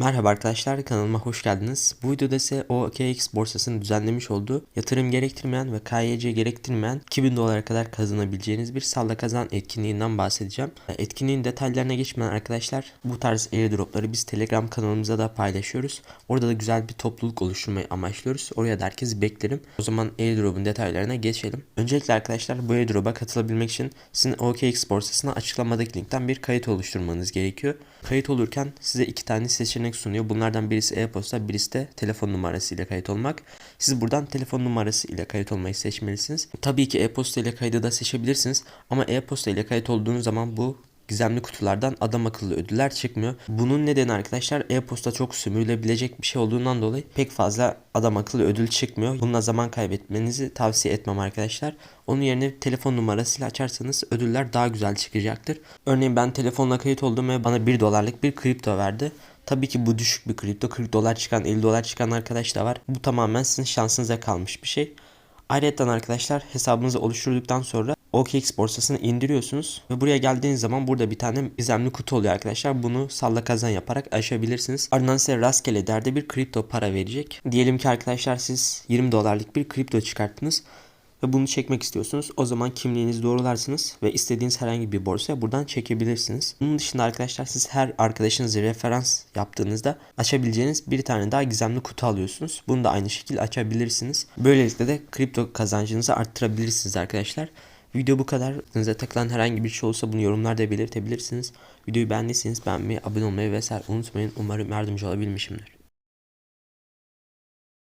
Merhaba arkadaşlar kanalıma hoş geldiniz. Bu videoda ise OKX borsasının düzenlemiş olduğu yatırım gerektirmeyen ve KYC gerektirmeyen 2000 dolara kadar kazanabileceğiniz bir salla kazan etkinliğinden bahsedeceğim. Etkinliğin detaylarına geçmeden arkadaşlar bu tarz airdropları biz Telegram kanalımıza da paylaşıyoruz. Orada da güzel bir topluluk oluşturmayı amaçlıyoruz. Oraya da herkesi beklerim. O zaman airdrop'un detaylarına geçelim. Öncelikle arkadaşlar bu airdrop'a katılabilmek için sizin OKX borsasına açıklamadaki linkten bir kayıt oluşturmanız gerekiyor. Kayıt olurken size iki tane seçenek sunuyor. Bunlardan birisi e-posta, birisi de telefon numarası ile kayıt olmak. Siz buradan telefon numarası ile kayıt olmayı seçmelisiniz. Tabii ki e-posta ile kaydı da seçebilirsiniz. Ama e-posta ile kayıt olduğunuz zaman bu gizemli kutulardan adam akıllı ödüller çıkmıyor. Bunun nedeni arkadaşlar e-posta çok sömürülebilecek bir şey olduğundan dolayı pek fazla adam akıllı ödül çıkmıyor. Bununla zaman kaybetmenizi tavsiye etmem arkadaşlar. Onun yerine telefon numarasıyla açarsanız ödüller daha güzel çıkacaktır. Örneğin ben telefonla kayıt oldum ve bana 1 dolarlık bir kripto verdi. Tabii ki bu düşük bir kripto. 40 dolar çıkan 50 dolar çıkan arkadaş da var. Bu tamamen sizin şansınıza kalmış bir şey. Ayrıca arkadaşlar hesabınızı oluşturduktan sonra OKX borsasını indiriyorsunuz ve buraya geldiğiniz zaman burada bir tane gizemli kutu oluyor arkadaşlar. Bunu salla kazan yaparak aşabilirsiniz. Ardından size rastgele derde bir kripto para verecek. Diyelim ki arkadaşlar siz 20 dolarlık bir kripto çıkarttınız ve bunu çekmek istiyorsunuz. O zaman kimliğinizi doğrularsınız ve istediğiniz herhangi bir borsaya buradan çekebilirsiniz. Bunun dışında arkadaşlar siz her arkadaşınızı referans yaptığınızda açabileceğiniz bir tane daha gizemli kutu alıyorsunuz. Bunu da aynı şekilde açabilirsiniz. Böylelikle de kripto kazancınızı arttırabilirsiniz arkadaşlar. Video bu kadar. Aklınıza takılan herhangi bir şey olsa bunu yorumlarda belirtebilirsiniz. Videoyu beğendiyseniz beğenmeyi, abone olmayı vesaire unutmayın. Umarım yardımcı olabilmişimdir.